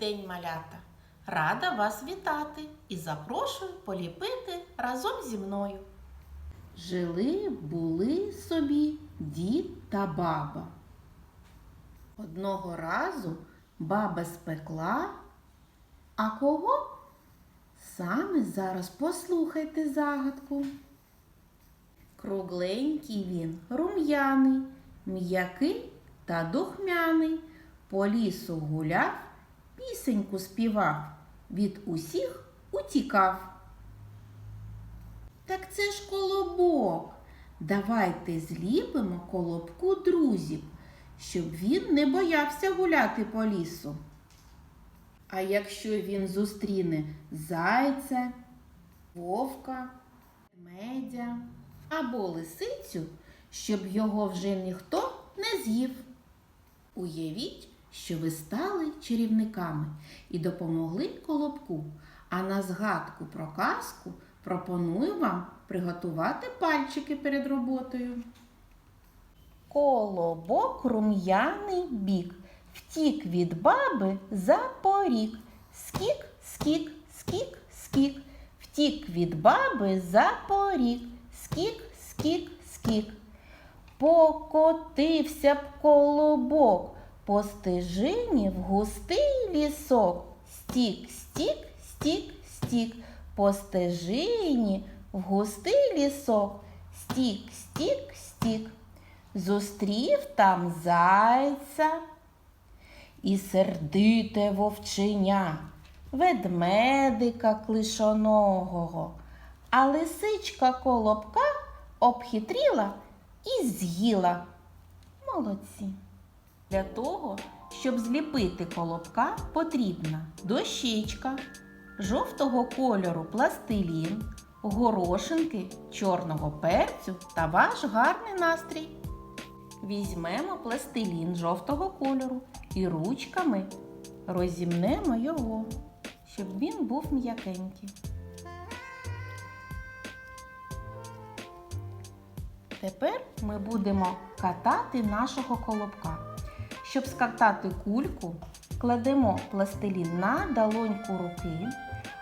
день, малята! Рада вас вітати і запрошую поліпити разом зі мною. Жили були собі дід та баба. Одного разу баба спекла, а кого? Саме зараз послухайте загадку. Кругленький він, рум'яний, м'який та духмяний, по лісу гуляв, пісеньку співав, від усіх утікав. Так це ж колобок. Давайте зліпимо колобку друзів, щоб він не боявся гуляти по лісу. А якщо він зустріне зайця, вовка, медя або лисицю, щоб його вже ніхто не з'їв. Уявіть, що ви стали чарівниками і допомогли колобку. А на згадку про казку пропоную вам приготувати пальчики перед роботою. Колобок рум'яний бік, втік від баби за порік. Скік, скік, скік, скік, втік від баби за порік. Скік, скік, скік. Покотився б колобок по стежині в густий лісок. Стік, стік, стік, стік, по стежині в густий лісок. Стік, стік, стік. Зустрів там зайця і сердите вовченя, ведмедика клишоногого, а лисичка колобка обхитріла і з'їла. Молодці. Для того, щоб зліпити колобка, потрібна дощечка, жовтого кольору пластилін, горошинки чорного перцю та ваш гарний настрій. Візьмемо пластилін жовтого кольору і ручками розімнемо його, щоб він був м'якенький. Тепер ми будемо катати нашого колобка. Щоб скатати кульку, кладемо пластилін на долоньку руки,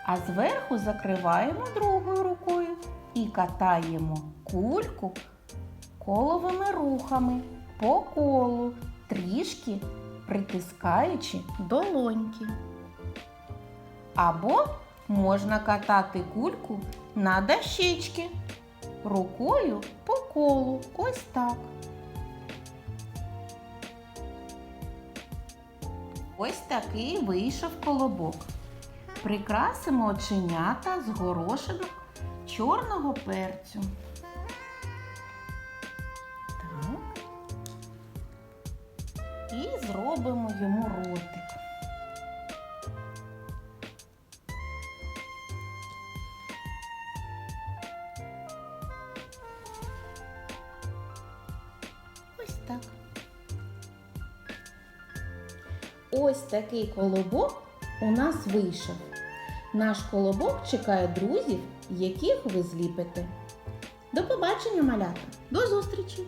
а зверху закриваємо другою рукою і катаємо кульку коловими рухами по колу, трішки притискаючи долоньки. Або можна катати кульку на дощечки рукою по колу. Ось так. Ось такий вийшов колобок. Прикрасимо оченята з горошинок чорного перцю. Так. І зробимо йому ротик. Ось так. Ось такий колобок у нас вийшов. Наш колобок чекає друзів, яких ви зліпите. До побачення, малята! До зустрічі!